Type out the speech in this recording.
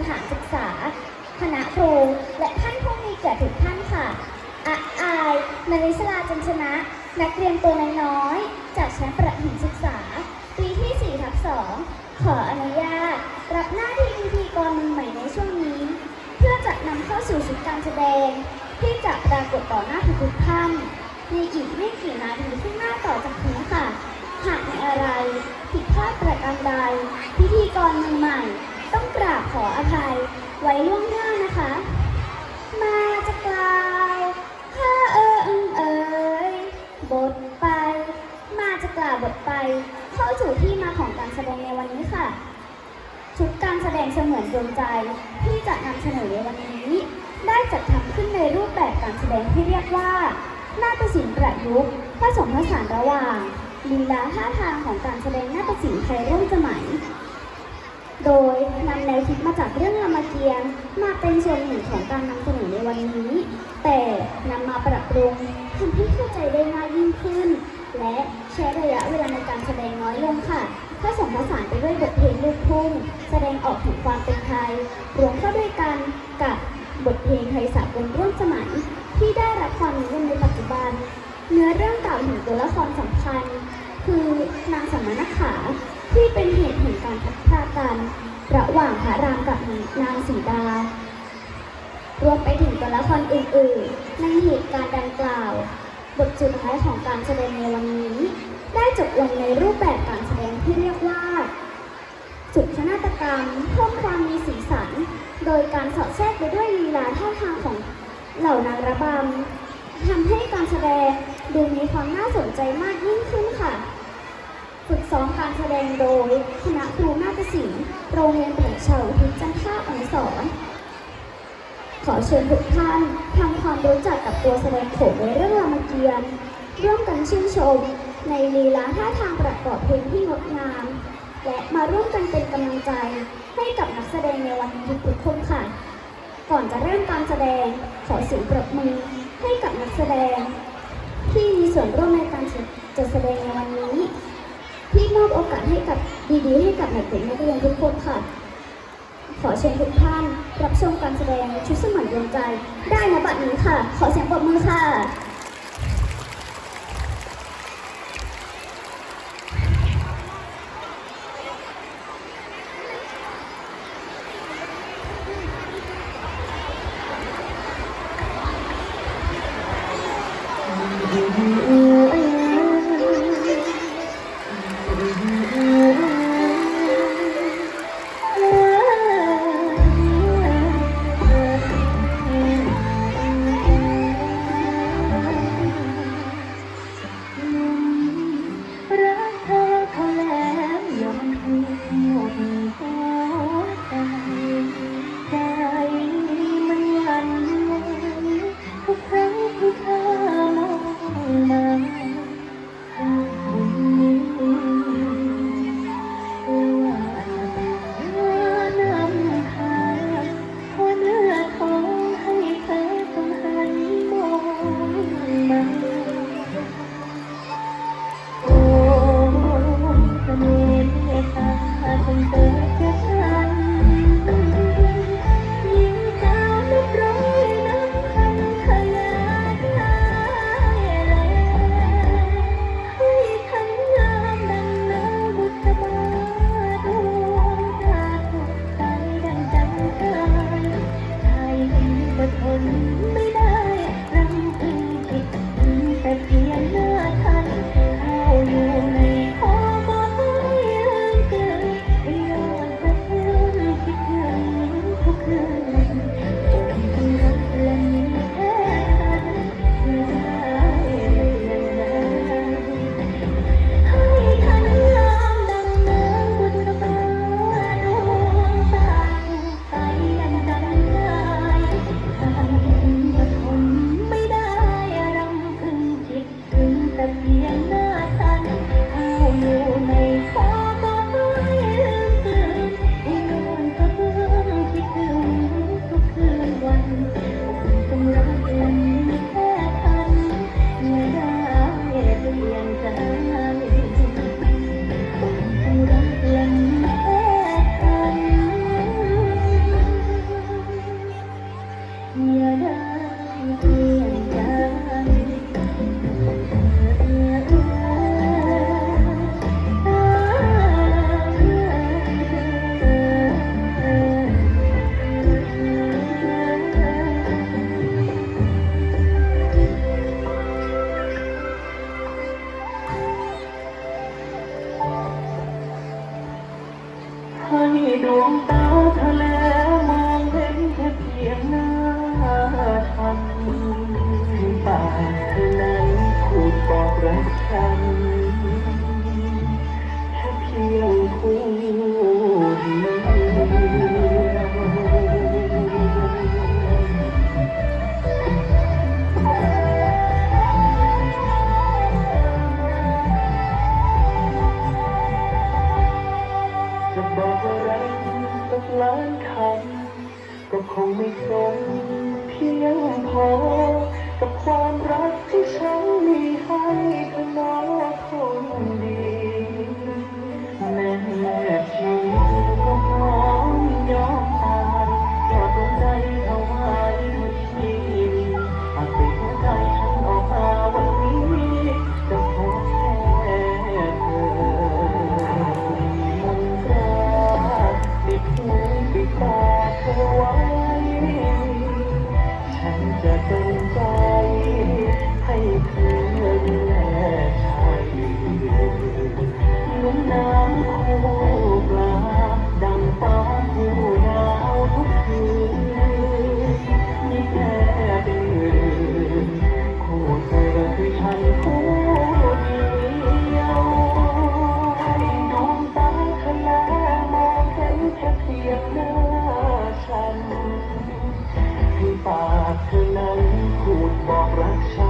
สถานศึกษา คณะครู และท่านผู้มีเกียรติทุกท่านค่ะอาอายนริศราจันชนะ นักเรียนตัวน้อยๆจากชั้นประถมศึกษา ปีที่4ทับ2ขออนุญาต รับหน้าที่พิธีกรมือใหม่ในช่วงนี้ เพื่อจะนำเข้าสู่ชุดการแสดง ที่จะปรากฏต่อหน้าทุกๆท่านในอีกไม่กี่นาทีข้างหน้าต่อจากนี้ค่ะหากมีอะไรผิดพลาดประการใดพิธีกรมือใหม่ ต้องกราบขออภัย ไว้ล่วงหน้านะคะ มาจะกล่าวข้าเอิงเอ่ยบทไป มาจะกล่าวบทไป เข้าสู่ที่มาของการแสดงในวันนี้ค่ะ ชุดการแสดงเสมือนดวงใจที่จะนำเสนอในวันนี้ ได้จัดทำขึ้นในรูปแบบการแสดงที่เรียกว่านาฏศิลป์ประยุกต์ผสมผสานระหว่างลีลาท่าทางของการแสดงนาฏศิลป์ไทยร่ว โดยนำแนวคิดมาจากเรื่องรามเกียรติ์มาเป็นส่วนหนึ่งของการนำเสนอในวันนี้ แต่นำมาปรับปรุงทำให้เข้าใจได้ง่ายยิ่งขึ้น และใช้ระยะเวลาในการแสดงน้อยลงค่ะผสมผสานไปด้วยบทเพลงลูกทุ่งแสดงออกถึงความเป็นไทย รวมเข้าด้วยกันกับบทเพลงไทยสากลร่วมสมัย ที่ได้รับความนิยมในปัจจุบัน เนื้อเรื่องกล่าวถึงตัวละครสำคัญ คือนางสมณขา ที่เป็นเหตุแห่งการพัดพากัน ระหว่างพระรามกับนางสีดารวมไปถึงตัวละครอื่นๆ ในเหตุการณ์ดังกล่าว บทสุดท้ายของการแสดงในวันนี้ ได้จบลงในรูปแบบการแสดงที่เรียกว่า สุขนาฏกรรมเพิ่มความมีสีสัน โดยการสอดแทรกไปด้วยลีลาท่าทางของเหล่านางระบำทำให้การแสดงดูมีความน่าสนใจมากยิ่งขึ้นค่ะ ซ้อมการแสดงโดยคณะครูนาฏศิลป์โรงเรียนประชาอุทิศจันท่าอนสรณ์ขอเชิญทุกท่านทำความรู้จักกับตัวแสดงโขนในเรื่องรามเกียรติ์ร่วมกันชื่นชม ในลีลาท่าทางประกอบเพลงที่งดงาม และมาร่วมกันเป็นกำลังใจให้กับนักแสดงในวันนี้ทุกคนค่ะ ก่อนจะเริ่มการแสดงขอเสียงปรบมือให้กับนักแสดง ที่มีส่วนร่วมในการจัดแสดงในวันนี้ ที่มอบโอกาสให้กับดีๆให้กับนักเรียนนักเรียนทุกคนค่ะ ขอเชิญทุกท่านรับชมการแสดงชุดสมันดวงใจ ได้นะบัดนี้ค่ะ ขอเสียงปรบมือค่ะากเธอนั้นพูดบอกรักฉัน